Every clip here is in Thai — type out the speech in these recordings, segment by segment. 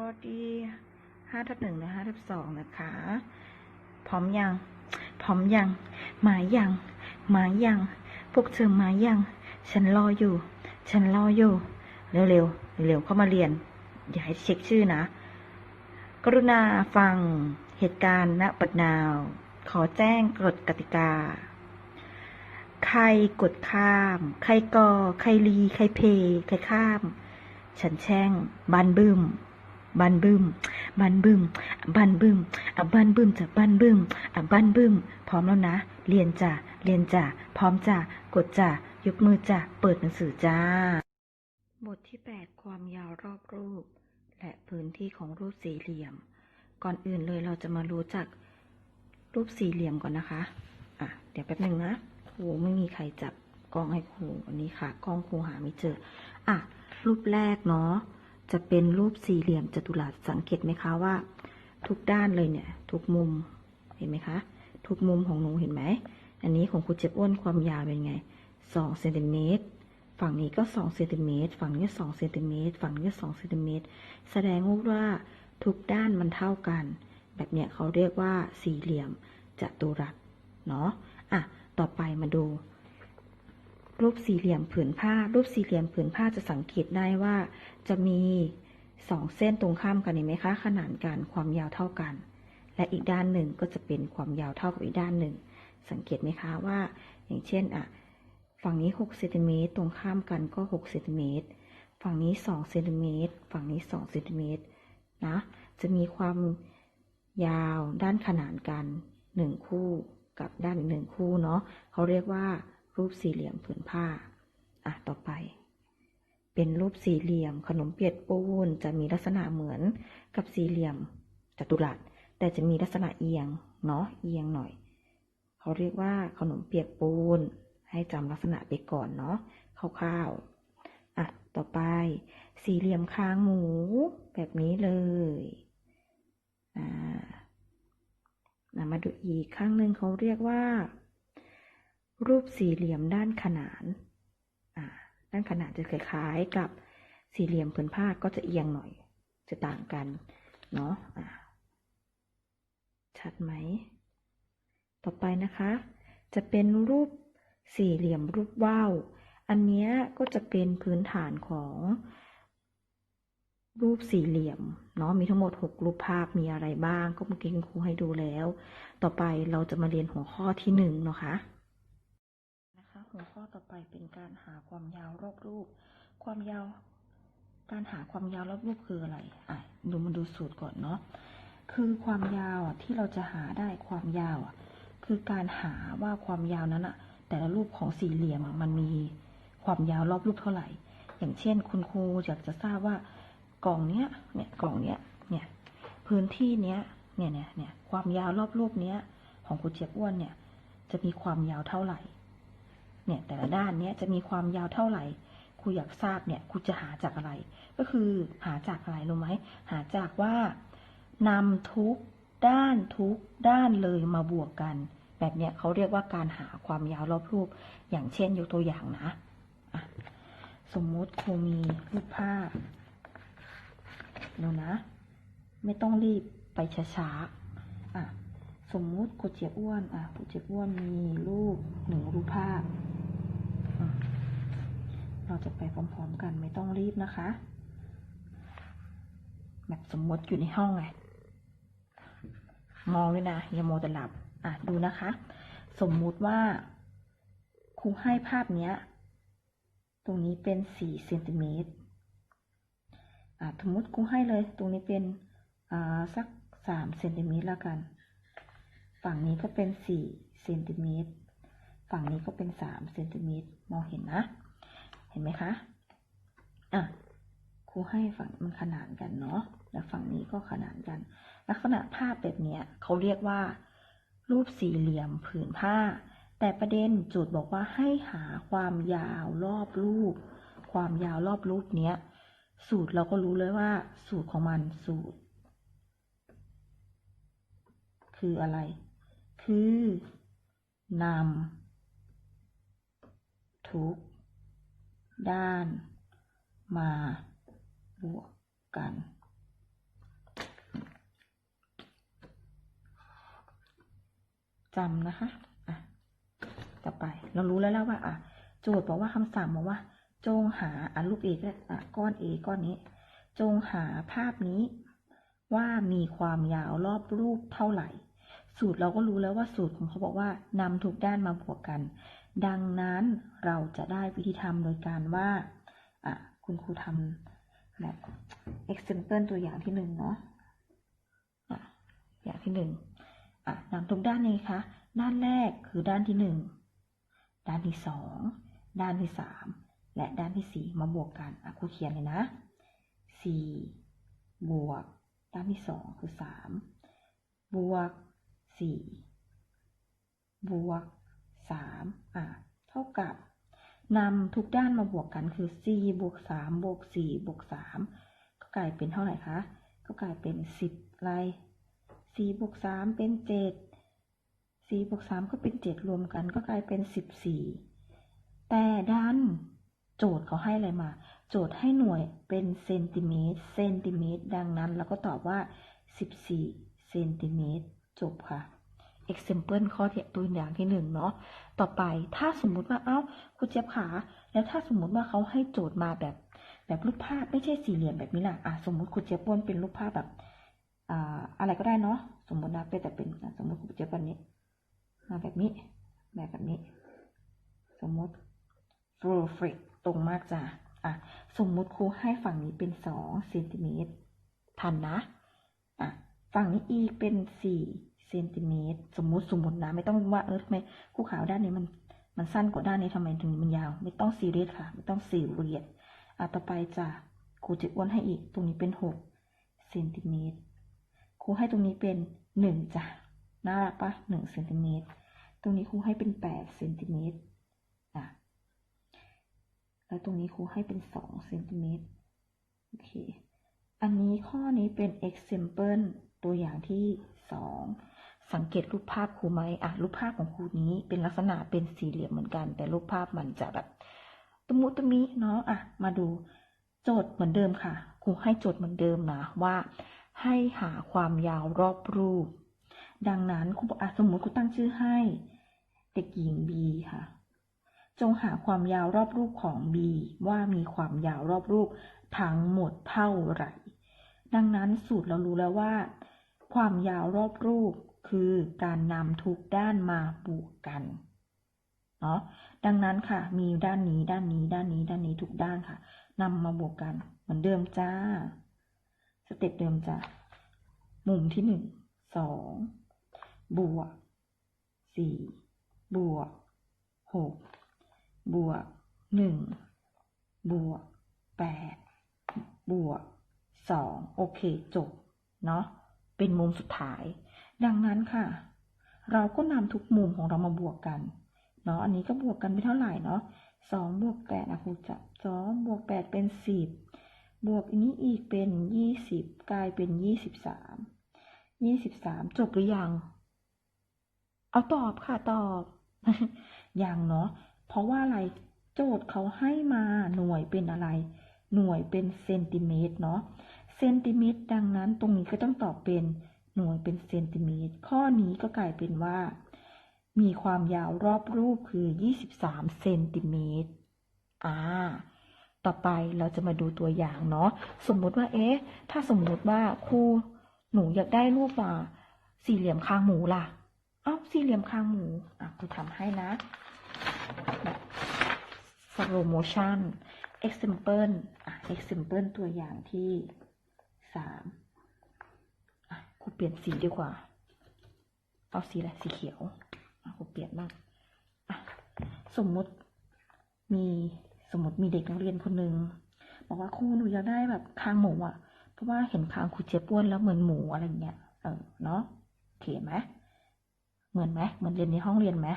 บอดี้ห้าทับหนึ่งและห้าทับสองนะคะ พร้อมยัง พร้อมยังมายังมายัง พวกเธอมายัง ฉันรออยู่ ฉันรออยู่ เร็วเร็วๆเร็วๆเข้ามาเรียน อย่าให้เช็คชื่อนะ กรุณาฟังเหตุการณ์ณปัดนาว ขอแจ้งกฎกติกา ใครกดข้าม ใครกอ ใครรีใครเพ ใครข้าม ฉันแช่งบันบึม บันบึมบันบึมบันบึมอะบันบึมจะบันบึมอะบันบึมพร้อมแล้วนะ เรียนจ้ะ เรียนจ้ะ พร้อมจ้ะ กดจ้ะ ยกมือจ้ะ เปิดหนังสือจ้า บทที่ 8 ความยาวรอบรูป และพื้นที่ของรูปสี่เหลี่ยม ก่อนอื่นเลยเราจะมารู้จักรูปสี่เหลี่ยมก่อนนะคะ อะ เดี๋ยวแป๊บหนึ่งนะครูไม่มีใครจับกล้องให้ครูวันนี้ค่ะ กล้องครูหาไม่เจอ อะ รูปแรกเนาะ จะเป็นรูปสี่เหลี่ยมจัตุรัสสังเกตไหมคะว่า ทุกด้านเลยเนี่ย ทุกมุมเห็นไหมคะ ทุกมุมของหนูเห็นไหม อันนี้ของครูเจ็บอ้วนความยาวเป็นไงสองเซนติเมตรฝั่งนี้ก็สองเซนติเมตรฝั่งนี้สองเซนติเมตรฝั่งนี้สองเซนติเมตรแสดงว่าทุกด้านมันเท่ากัน แบบเนี้ยเขาเรียกว่าสี่เหลี่ยมจัตุรัสเนาะอะต่อไปมาดู รูปสี่เหลี่ยมผืนผ้า รูปสี่เหลี่ยมผืนผ้าจะสังเกตได้ว่าจะมีสองเส้นตรงข้ามกันเห็นไหมคะ ขนานกันความยาวเท่ากัน และอีกด้านหนึ่งก็จะเป็นความยาวเท่ากับอีกด้านหนึ่ง สังเกตไหมคะว่า อย่างเช่นอะฝั่งนี้6เซนติเมตรตรงข้ามกันก็6เซนติเมตรฝั่งนี้2เซนติเมตรฝั่งนี้2เซนติเมตรนะจะมีความยาวด้านขนานกัน 1 คู่กับด้านอีกหนึ่งคู่เนาะเขาเรียกว่า รูปสี่เหลี่ยมผืนผ้า อะ ต่อไป เป็นรูปสี่เหลี่ยม ขนมเปียกปูนจะมีลักษณะเหมือนกับสี่เหลี่ยมจัตุรัส แต่จะมีลักษณะเอียง เนาะ เอียงหน่อย เขาเรียกว่าขนมเปียกปูน ให้จำลักษณะไปก่อนเนาะ คร่าวๆ อะ ต่อไป สี่เหลี่ยมคางหมู แบบนี้เลย อ่ามาดูอีกข้างหนึ่งเขาเรียกว่า รูปสี่เหลี่ยมด้านขนาน ด้านขนานจะคล้ายๆกับสี่เหลี่ยมผืนผ้าก็จะเอียงหน่อย จะต่างกันเนาะอ่าชัดไหม ต่อไปนะคะ จะเป็นรูปสี่เหลี่ยมรูปว่าว อันนี้ก็จะเป็นพื้นฐานของรูปสี่เหลี่ยมเนาะมีทั้งหมด 6 รูปภาพมีอะไรบ้าง ก็เมื่อกี้คุณครูให้ดูแล้ว ต่อไปเราจะมาเรียนหัวข้อที่หนึ่งเนาะคะนะคะ หัวข้อต่อไปเป็นการหาความยาวรอบรูป ความยาว การหาความยาวรอบรูปคืออะไร อะ ดูมาดูสูตรก่อนเนาะ คือความยาวที่เราจะหาได้ความยาวคือการหาว่าความยาวนั้นอะแต่ละรูปของสี่เหลี่ยมมันมีความยาวรอบรูปเท่าไหร่ อย่างเช่น คุณครูอยากจะทราบว่ากล่องเนี้ย เนี่ย กล่องเนี้ย เนี่ย พื้นที่เนี้ย เนี่ยเนี่ยเนี่ย ความยาวรอบรูปเนี้ยของครูเจี๊ยบอ้วนเนี่ย จะมีความยาวเท่าไหร่ เนี่ยแต่ละด้านเนี้ยจะมีความยาวเท่าไหร่ครูอยากทราบเนี่ยครูจะหาจากอะไร ก็คือหาจากอะไรรู้ไหมหาจากว่านำทุกด้านทุกด้านเลยมาบวกกัน แบบเนี้ยเขาเรียกว่าการหาความยาวรอบรูป อย่างเช่นยกตัวอย่างนะะสมมุติครูมีรูปภาพดูนะ ไม่ต้องรีบไปช้าๆอะสมมุติครูเจี๊ยบอ้วน อะครูเจี๊ยบอ้วนมีรูปหนึ่งรูปภาพ เราจะไปพร้อม ๆ กันไม่ต้องรีบนะคะ แบบสมมติอยู่ในห้องไง มองด้วยนะ อย่าโมวแต่หลับ อะ ดูนะคะ สมมุติว่าครูให้ภาพเนี้ย ตรงนี้เป็นสี่เซนติเมตรอะสมมติครูให้เลย ตรงนี้เป็นอ่าสักสามเซนติเมตรแล้วกัน ฝั่งนี้ก็เป็นสี่เซนติเมตรฝั่งนี้ก็เป็นสามเซนติเมตรมองเห็นนะ เห็นไหมคะอะครูให้ฝั่งมันขนานกันเนาะและฝั่งนี้ก็ขนานกัน ลักษณะภาพแบบเนี้ยเขาเรียกว่า รูปสี่เหลี่ยมผืนผ้า แต่ประเด็นโจทย์บอกว่าให้หาความยาวรอบรูป ความยาวรอบรูปเนี้ยสูตรเราก็รู้เลยว่า สูตรของมันสูตร คืออะไร คือนำทุก ด้านมา บวกกัน จำนะคะ อะจะไป เรารู้แล้วแล้วว่า อะ โจทย์บอกว่าคำสั่งบอกว่า จงหา อะ รูปเอกอะ ก้อนเอก้อนนี้ จงหาภาพนี้ ว่ามีความยาวรอบรูปเท่าไหร่ สูตรเราก็รู้แล้วว่าสูตรของเขาบอกว่านำทุกด้านมาบวกกัน ดังนั้นเราจะได้วิธีทำโดยการว่า คุณครูทำแบบ example ตัวอย่างที่หนึ่งเนาะอะอย่างที่หนึ่งนำทุกด้านนี้คะ ด้านแรกคือด้านที่หนึ่ง ด้านที่สอง ด้านที่สาม และด้านที่สี่มาบวกกันครูเขียนเลยนะสี่บวก ด้านที่สองคือสาม บวกสี่ บวก สามอะเท่ากับนำทุกด้านมาบวกกันคือสี่บวกสามบวกสี่บวกสามก็กลายเป็นเท่าไหร่คะ ก็กลายเป็นสิบอะไรสี่บวกสามเป็นเจ็ดสี่บวกสามก็เป็นเจ็ดรวมกันก็กลายเป็นสิบสี่แต่ดันโจทย์เขาให้อะไรมา โจทย์ให้หน่วยเป็นเซนติเมตร เซนติเมตร ดังนั้นเราก็ตอบว่า 14 เซนติเมตร จบค่ะ example ข้อที่ตัวอย่างที่หนึ่งเนาะ ต่อไปถ้าสมมุติว่า เอ้าคุณเจี๊ยบขา แล้วถ้าสมมุติว่าเขาให้โจทย์มาแบบ แบบรูปภาพไม่ใช่สี่เหลี่ยมแบบนี้ล่ะ อะสมมุติคุณเจี๊ยบวนเป็นรูปภาพแบบอ่าอะไรก็ได้เนาะ สมมุตินะเป็นแต่เป็นสมมุติคุณเจี๊ยบวันนี้ มาแบบนี้ แบบแบบนี้ สมมุติ full f r e e ตรงมากจ้ะ อะ สมมุติครูให้ฝั่งนี้เป็นสองเซนติเมตรทันนะ อะ ฝั่งนี้อีกเป็นสี่เซนติเมตรสมมุติสมมตินะ ไม่ต้องว่าเออทำไมครูขาวด้านนี้มันมันสั้นกว่าด้านนี้ทำไมถึงมันยาว ไม่ต้องซีเรียสค่ะ ไม่ต้องซีเรียสอะต่อไปจ้ะครูจะอ้วนให้อีก ตรงนี้เป็นหกเซนติเมตรครูให้ตรงนี้เป็นหนึ่งจ้ะน่ารักปะหนึ่งเซนติเมตรตรงนี้ครูให้เป็นแปดเซนติเมตรอะแล้วตรงนี้ครูให้เป็นสองเซนติเมตรโอเค อันนี้ข้อนี้เป็น example ตัวอย่างที่สองสังเกตรูปภาพครูไหมอะรูปภาพของครูนี้เป็นลักษณะเป็นสี่เหลี่ยมเหมือนกัน แต่รูปภาพมันจะแบบตมุตมิเนาะอะมาดูโจทย์เหมือนเดิมค่ะครูให้โจทย์เหมือนเดิมนะว่าให้หาความยาวรอบรูป ดังนั้นครูบอกอะสมมติครูตั้งชื่อให้ เด็กหญิง B ค่ะ จงหาความยาวรอบรูปของ B ว่ามีความยาวรอบรูปทั้งหมดเท่าไหร่ ดังนั้นสูตรเรารู้แล้วว่า ความยาวรอบรูปคือการนำทุกด้านมาบวกกันเนาะดังนั้นค่ะ มีด้านนี้ด้านนี้ด้านนี้ด้านนี้ทุกด้านค่ะนำมาบวกกันเหมือนเดิมจ้า สเต็ปเดิมจ้ามุมที่หนึ่งสองบวกสี่บวกหกบวกหนึ่งบวกแปดบวกสองโอเค จบ เนาะ เป็นมุมสุดท้าย ดังนั้นค่ะ เราก็นำทุกมุมของเรามาบวกกันเนาะอันนี้ก็บวกกันไปเท่าไหร่เนาะสองบวกแปดนะครูจะสองบวกแปดเป็นสิบบวกอันนี้อีกเป็นยี่สิบกลายเป็นยี่สิบสามยี่สิบสามจบหรือยัง เอาตอบค่ะตอบยังเนาะเพราะว่าอะไรโจทย์เขาให้มาหน่วยเป็นอะไร หน่วยเป็นเซนติเมตรเนาะ เซนติเมตร ดังนั้นตรงนี้ก็ต้องตอบเป็นหน่วยเป็นเซนติเมตร ข้อนี้ก็กลายเป็นว่า มีความยาวรอบรูปคือ 23 เซนติเมตร อ่า ต่อไปเราจะมาดูตัวอย่างเนาะ สมมุติว่า เอ๊ะ ถ้าสมมุติว่าครูหนูอยากได้รูปอะสี่เหลี่ยมคางหมูล่ะ เอ้า สี่เหลี่ยมคางหมู อะครูทำให้นะแบบ slow motion example อะ example ตัวอย่างที่ สามอะครูเปลี่ยนสีดีกว่า เอาสีอะไรสีเขียวอะครูเปลี่ยนบ้างอะสมมติมีสมมติมีเด็กนักเรียนคนหนึ่งบอกว่าครูหนูอยากได้แบบคางหมูอะ เพราะว่าเห็นคางครูเจี๊ยบอ้วนแล้วเหมือนหมูอะไรเงี้ยเออเนาะโอเคไหมเหมือนไหมเหมือนเรียนในห้องเรียนไหม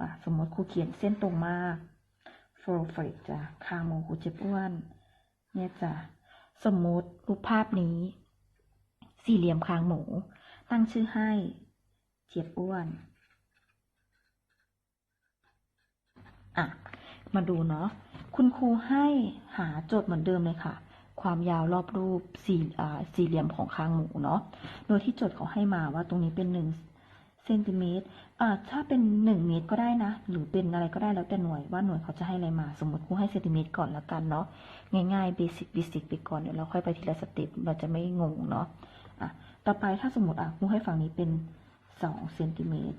อะสมมติครูเขียนเส้นตรงมากโฟล์เฟรจ้ะคางหมูครูเจี๊ยบอ้วนเนี่ยจ้ะ สมมติรูปภาพนี้ สี่เหลี่ยมคางหมู ตั้งชื่อให้ เจี๊ยบอ้วน อะ มาดูเนาะ คุณครูให้หาโจทย์เหมือนเดิมเลยค่ะ ความยาวรอบรูปสี่สี่เหลี่ยมของคางหมูเนาะ โดยที่โจทย์เขาให้มาว่าตรงนี้เป็นหนึ่ง เซนติเมตรอ่าถ้าเป็นหนึ่งเมตรก็ได้นะ หรือเป็นอะไรก็ได้แล้วแต่หน่วยว่าหน่วยเขาจะให้อะไรมา สมมติครูให้เซนติเมตรก่อนละกันเนาะ ง่ายๆเบสิกเบสิกไปก่อน เดี๋ยวเราค่อยไปทีละสเต็ปเราจะไม่งงเนาะ อะ ต่อไปถ้าสมมติอะครูให้ฝั่งนี้เป็นสองเซนติเมตร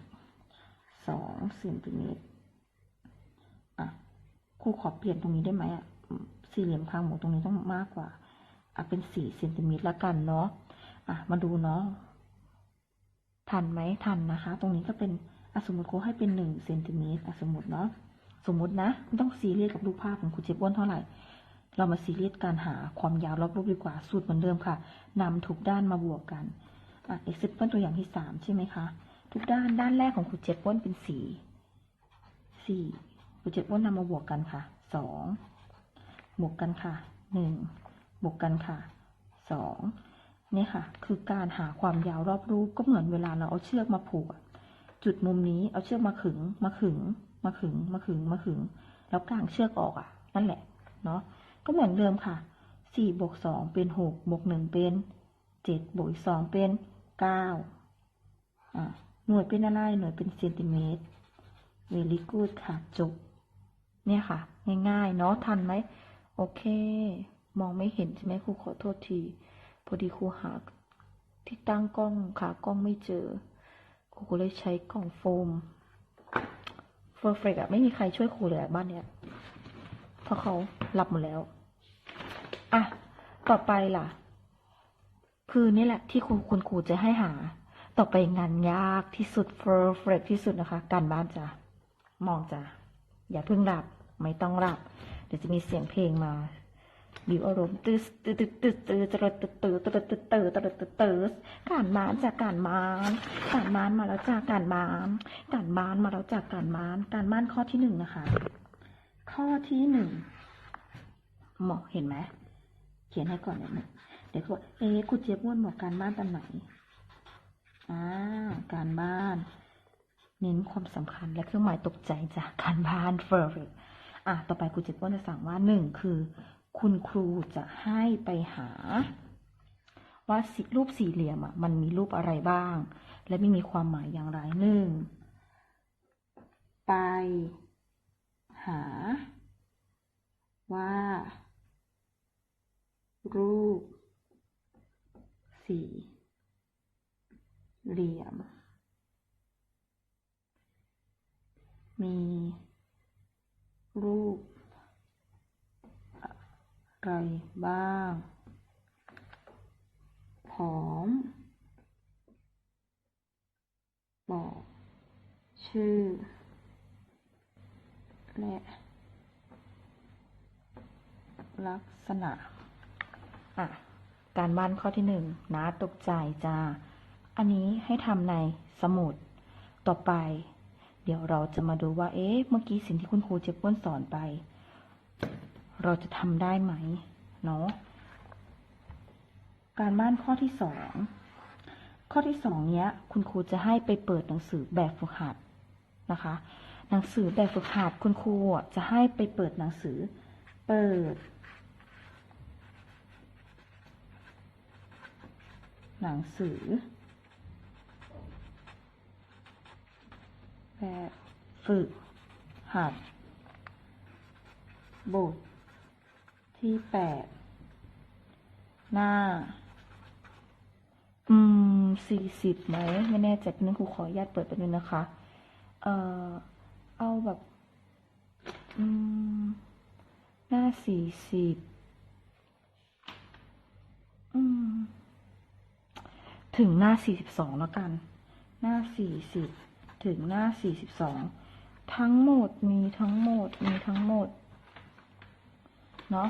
สองเซนติเมตร อะ ครูขอเปลี่ยนตรงนี้ได้ไหมอะ สี่เหลี่ยมทางหมูตรงนี้ต้องมากกว่า อะเป็นสี่เซนติเมตรละกันเนาะ อะ มาดูเนาะ ทันไหมทันนะคะ ตรงนี้ก็เป็นสมมติครูให้เป็นหนึ่งเซนติเมตรสมมติเนาะสมมตินะไม่ต้องซีเรียสกับรูปภาพของครูเจ็บอ้วนเท่าไหร่ เรามาซีเรียสการหาความยาวรอบรูปดีกว่าสูตรเหมือนเดิมค่ะนำทุกด้านมาบวกกันอะ example ตัวอย่างที่สามใช่ไหมคะทุกด้านด้านแรกของครูเจ็บอ้วนเป็นสี่สี่ครูเจ็บอ้วนนำมาบวกกันค่ะสองบวกกันค่ะหนึ่งบวกกันค่ะสอง เนี่ยค่ะ คือการหาความยาวรอบรูปก็เหมือนเวลาเราเอาเชือกมาผูก จุดมุมนี้เอาเชือกมาขึง มาขึง มาขึง มาขึง มาขึง แล้วกางเชือกออกอะ นั่นแหละ เนาะ ก็เหมือนเดิมค่ะสี่บวกสองเป็นหกบวกหนึ่งเป็นเจ็ดบวกสองเป็นเก้าอะหน่วยเป็นอะไร หน่วยเป็นเซนติเมตร very good ค่ะ จบ เนี่ยค่ะ ง่ายๆ เนาะ ทันไหม โอเค มองไม่เห็นใช่ไหมครูขอโทษที พอดีครูหาที่ตั้งกล้องขากล้องไม่เจอครูก็เลยใช้กล่องโฟมเฟอร์เฟกอะไม่มีใครช่วยครูเลยบ้านเนี้ยเพราะเขาหลับหมดแล้วอะต่อไปล่ะ คือนี่แหละที่ครูคุณครูจะให้หา ต่อไปงานยากที่สุดเฟอร์เฟกที่สุดนะคะ การบ้านจ้ะมองจ้ะอย่าเพิ่งหลับ ไม่ต้องหลับ เดี๋ยวจะมีเสียงเพลงมา บิอารมณ์ตึสตึตึตึตึตรตือตึตือตึตึตรตึตึการมานจากการมานการมานมาแล้วจากการมานการมานมาแล้วจากการมานการมานข้อที่หนึ่งนะคะ ข้อที่หนึ่งหมอกเห็นไหมเขียนให้ก่อนหนึ่งเดี๋ยวเขาบอกเอ๊ะกูเจี๊ยบว่วนหมอกการบ้านตอนไหนอ่าการบ้านเน้นความสำคัญและเครื่องหมายตกใจจากการบ้านเฟอร์อะต่อไปกูเจี๊ยบว่วนจะสั่งว่าหนึ่งคือ คุณครูจะให้ไปหา ว่ารูปสี่เหลี่ยมอะมันมีรูปอะไรบ้าง และไม่มีความหมายอย่างไรหนึ่งไปหา ว่า รูป สี่เหลี่ยม มีรูป ไรบ้างพร้อม บอก ชื่อ และ ลักษณะ อะ การบ้านข้อที่หนึ่งนะตกใจจ้า อันนี้ให้ทำในสมุด ต่อไป เดี๋ยวเราจะมาดูว่า เอ๊ะ เมื่อกี้สิ่งที่คุณครูเจ็บป้นสอนไป เราจะทำได้ไหมเนาะการบ้านข้อที่สองข้อที่สองเนี้ย คุณครูจะให้ไปเปิดหนังสือแบบฝึกหัดนะคะ หนังสือแบบฝึกหัดคุณครูจะให้ไปเปิดหนังสือ เปิด หนังสือ แบบฝึกหัดบท ที่แปดหน้า อืมสี่สิบไหมไม่แน่ใจนึงครูขออนุญาตเปิดไปนึงนะคะ เอ่อ เอาแบบ อืม หน้าสี่สิบอืม ถึงหน้าสี่สิบสองแล้วกัน หน้าสี่สิบถึงหน้าสี่สิบสองทั้งหมดมีทั้งหมดมีทั้งหมดเนาะ